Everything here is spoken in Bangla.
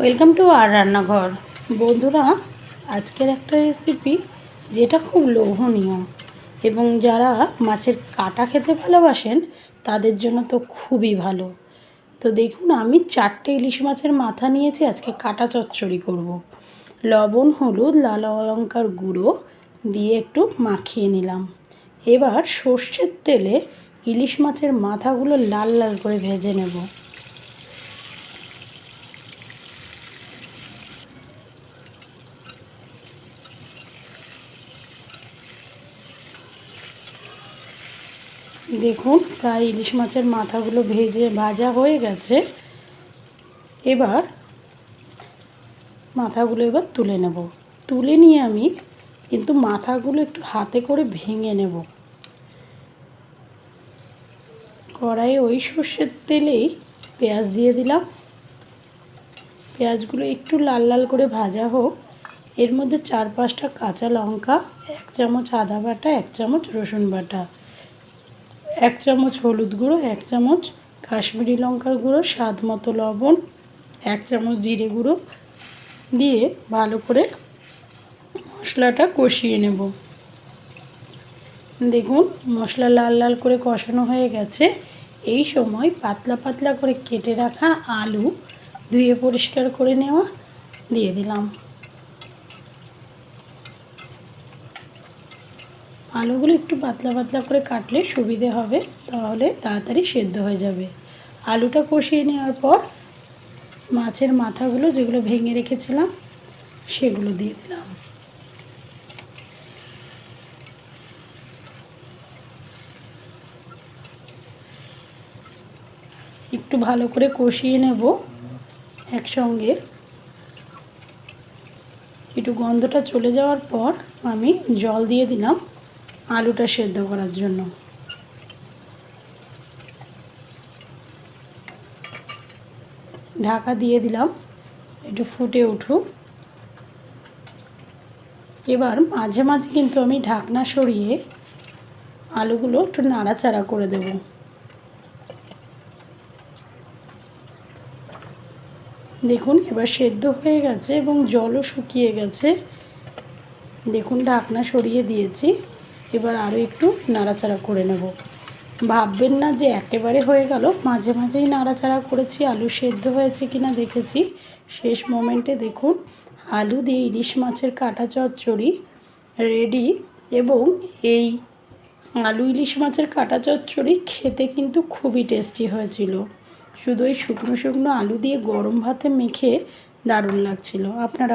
ওয়েলকাম টু আর রান্নাঘর। বন্ধুরা, আজকের একটা রেসিপি যেটা খুব লোভনীয় এবং যারা মাছের কাটা খেতে ভালোবাসেন, তাদের জন্য তো খুবই ভালো। তো দেখুন, আমি চারটে ইলিশ মাছের মাথা নিয়েছি, আজকে কাটা চচ্চড়ি করব। লবণ, হলুদ, লাল লঙ্কার গুঁড়ো দিয়ে একটু মাখিয়ে নিলাম। এবার সর্ষের তেলে ইলিশ মাছের মাথাগুলো লাল লাল করে ভেজে নেব। দেখুন, প্রায় ইলিশ মাছের মাথাগুলো ভেজে ভাজা হয়ে গেছে। এবার মাথাগুলো এবার তুলে নেব। তুলে নিয়ে আমি কিন্তু মাথাগুলো একটু হাতে করে ভেঙে নেব। কড়াইয়ে ওই সর্ষের তেলেই পেঁয়াজ দিয়ে দিলাম। পেঁয়াজগুলো একটু লাল লাল করে ভাজা হোক। এর মধ্যে চার পাঁচটা কাঁচা লঙ্কা, এক চামচ আদা বাটা, এক চামচ রসুন বাটা। এক চামচ হলুদ গুঁড়ো, এক চামচ কাশ্মীরি লঙ্কার গুঁড়ো, স্বাদ মতো লবণ, এক চামচ জিরে গুঁড়ো দিয়ে ভালো করে মশলাটা কষিয়ে নেব। দেখুন, মশলা লাল লাল করে কষানো হয়ে গেছে। এই সময় পাতলা পাতলা করে কেটে রাখা আলু ধুয়ে পরিষ্কার করে নেওয়া দিয়ে দিলাম। আলুগুলো একটু পাতলা পাতলা করে কাটলে সুবিধে হবে, তাহলে তাড়াতাড়ি সেদ্ধ হয়ে যাবে। আলুটা কষিয়ে নেওয়ার পর মাছের মাথাগুলো যেগুলো ভেঙে রেখেছিলাম, সেগুলো দিয়ে দিলাম। একটু ভালো করে কষিয়ে নেব একসঙ্গে। একটু গন্ধটা চলে যাওয়ার পর আমি জল দিয়ে দিলাম। আলুটা সেদ্ধ করার জন্য। ঢাকা দিয়ে দিলাম, একটু ফুটে উঠুক। এবার মাঝে মাঝে কিন্তু আমি ঢাকনা সরিয়ে আলুগুলো একটু নাড়াচাড়া করে দেব। দেখুন, এবার সেদ্ধ হয়ে গেছে এবং জলও শুকিয়ে গেছে। দেখুন, ঢাকনা সরিয়ে দিয়েছি। এবার আরও একটু নাড়াচাড়া করে নেব। ভাববেন না যে একেবারে হয়ে গেল, মাঝে মাঝেই নাড়াচাড়া করেছি, আলু সেদ্ধ হয়েছে কিনা দেখেছি। শেষ মোমেন্টে দেখুন, আলু দিয়ে ইলিশ মাছের কাটা চচ্চড়ি রেডি এবং এই আলু ইলিশ মাছের কাটা চচ্চড়ি খেতে কিন্তু খুবই টেস্টি হয়েছিল। শুধু ওই শুকনো শুকনো আলু দিয়ে গরম ভাতে মেখে দারুণ লাগছিল। আপনারা